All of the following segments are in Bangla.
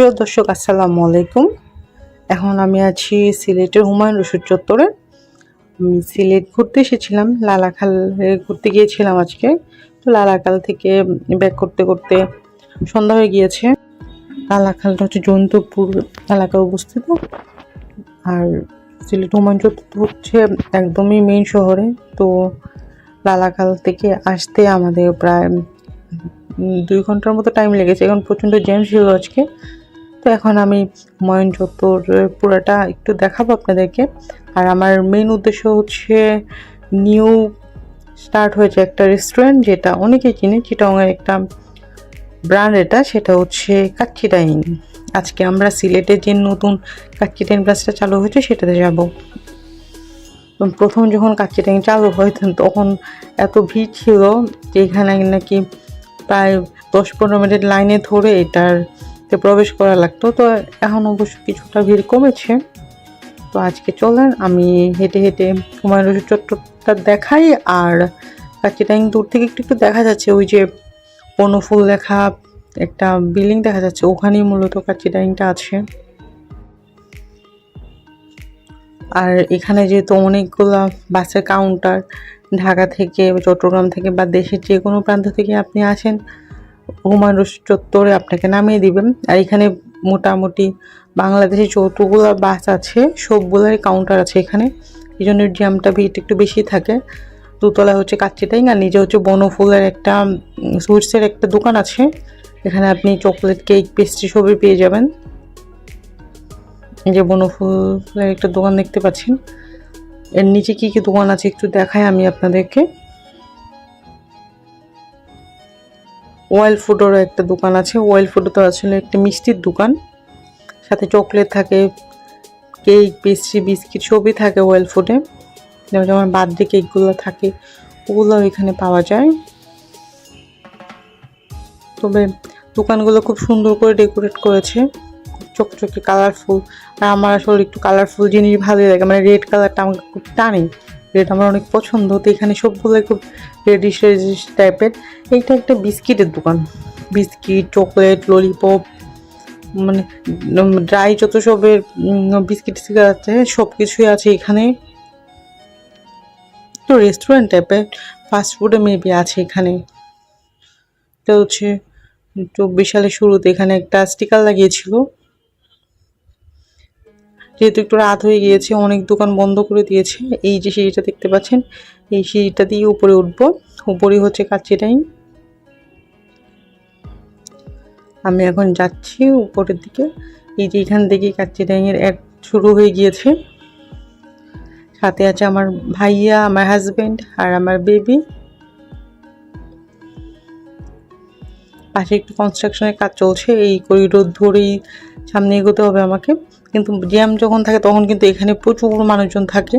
প্রিয় দর্শক, আসসালামু আলাইকুম। এখন আমি আছি সিলেটের হুমায়ুন রসুর চত্বরে। আমি সিলেট ঘুরতে এসেছিলাম, লালাখাল ঘুরতে গিয়েছিলাম আজকে। তো লালাখাল থেকে ব্যাক করতে করতে সন্ধ্যা হয়ে গিয়েছে। লালাখালটা হচ্ছে জৈন্তপুর এলাকায় অবস্থিত। আর সিলেট হুমায়ুন চত্বর হচ্ছে একদমই মেইন শহরে। তো লালাখাল থেকে আসতে আমাদের প্রায় দুই ঘণ্টার মতো টাইম লেগেছে। এখন প্রচণ্ড জ্যাম ছিল আজকে। তো এখন আমি চত্বর পুরাটা একটু দেখাবো আপনাদেরকে। আর আমার মেন উদ্দেশ্য হচ্ছে নিউ স্টার্ট হয়েছে একটা রেস্টুরেন্ট যেটা অনেকেই কিনে চিটংয়ের একটা ব্র্যান্ড এটা, সেটা হচ্ছে কাচ্চি ডাইন। আজকে আমরা সিলেটে যে নতুন কাচ্চি ডাইন ব্রাঞ্চটা চালু হয়েছে, সেটাতে যাব। প্রথম যখন কাচ্চি ডাইন চালু হয় তখন এত ভিড় ছিল যে এখানে নাকি প্রায় দশ পনেরো মিনিট লাইনে ধরে এটার তে প্রবেশ করা লাগতো, তো এখন অবশ্য কিছুটা ভিড় কমেছে। তো আজকে চলেন, আমি হেঁটে হেঁটে হুমায়ুন রশিদ চত্বরটা দেখাই, আর কাচিটাইং দূর থেকে একটু একটু দেখা যাচ্ছে। ওই যে বনফুল দেখা, একটা বিল্ডিং দেখা যাচ্ছে, ওখানেই মূলত কাচিটাইংটা আছে। আর এখানে যেহেতু অনেকগুলো বাসের কাউন্টার ঢাকা থেকে চট্টগ্রাম থেকে বা দেশের যে কোনো প্রান্ত থেকে আপনি আসেন হুমায়ুন রশিদ চত্বরে আপনাকে নামিয়ে দিবেন। আর এখানে মোটামুটি বাংলাদেশে যতগুলো বাস আছে, সবগুলোরই কাউন্টার আছে এখানে। এই জন্য জ্যামটা ভিড় একটু বেশি থাকে। দুতলা হচ্ছে কাচ্চিটাইং আর নিজে হচ্ছে বনফুলের একটা সুইটসের একটা দোকান আছে। এখানে আপনি চকলেট কেক পেস্ট্রি সবই পেয়ে যাবেন। যে বনফুলের একটা দোকান দেখতে পাচ্ছেন। এর নিচে কি কি দোকান আছে একটু দেখাই আমি আপনাদেরকে। ওয়েল ফুডেরও একটা দোকান আছে। ওয়েল ফুডও তো আসলে একটা মিষ্টির দোকান। সাথে চকলেট থাকে কেক পেস্ট্রি বিস্কিট সবই থাকে ওয়েল ফুডে যেমন যেমন বার্থডে কেকগুলো থাকে ওগুলো এখানে পাওয়া যায়। তবে দোকানগুলো খুব সুন্দর করে ডেকোরেট করেছে। চকচকে কালারফুল আর আমার আসলে একটু কালারফুল জিনিস ভালোই লাগে। মানে রেড কালারটা আমাকে খুব টানে। রেড আমার অনেক পছন্দ। তো এখানে সবগুলো খুব রেডিশ রেডিশ টাইপের এইটা একটা বিস্কিটের দোকান। বিস্কিট চকলেট ললিপপ মানে ড্রাই যত সবের বিস্কিট টিস্কিট আছে সব কিছুই আছে এখানে। তো রেস্টুরেন্ট টাইপের ফাস্ট ফুডে মেবি আছে এখানে। এটা হচ্ছে চব্বিশ সালের শুরুতে এখানে একটা স্টিকার লাগিয়েছিল। যেহেতু একটু রাত হয়ে গিয়েছে, অনেক দোকান বন্ধ করে দিয়েছে। এই যে সিঁড়িটা দেখতে পাচ্ছেন, এই সিঁড়িটা দিয়ে উপরে উঠবো। উপরে হচ্ছে কাচ্চি টাইম আমি এখন যাচ্ছি উপরের দিকে। এই যে এখান থেকে কাচ্চি ডাইংয়ের অ্যাড শুরু হয়ে গিয়েছে। সাথে আছে আমার ভাইয়া, আমার হাজব্যান্ড আর আমার বেবি পাশে একটু কনস্ট্রাকশনের কাজ চলছে, এই করিডোর ধরেই সামনে এগোতে হবে আমাকে। কিন্তু জ্যাম যখন থাকে তখন কিন্তু এখানে প্রচুর মানুষজন থাকে।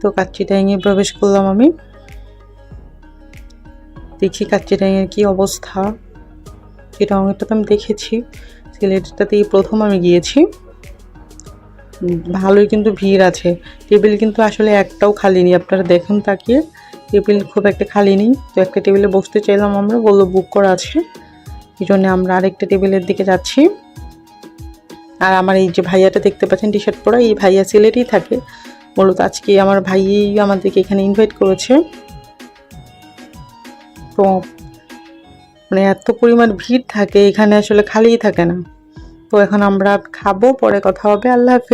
তো কাচ্চি ডাইংয়ে প্রবেশ করলাম আমি। দেখি ডাইংয়ের কী অবস্থা। সেটা অনেকটা তো আমি দেখেছি। সিলেটটাতেই প্রথম আমি গিয়েছি। ভালোই কিন্তু ভিড় আছে। টেবিল কিন্তু আসলে একটাও খালি নেই। আপনারা দেখুন তাকিয়ে। টেবিল খুব একটা খালি নেই। তো একটা টেবিলে বসতে চাইলাম আমরা, বলল বুক করা আছে। এই জন্য আমরা আরেকটা টেবিলের দিকে যাচ্ছি। আর আমার এই যে ভাইয়াটা দেখতে পাচ্ছেন টি শার্ট পরা, এই ভাইয়া সিলেটেই থাকে। মূলত আজকে আমার ভাইয়েই আমাদেরকে এখানে ইনভাইট করেছে। তো মানে এত পরিমাণ ভিড় থাকে, এখানে আসলে খালিই থাকে না। তো এখন আমরা খাব, পরে কথা হবে। আল্লাহ হাফেজ।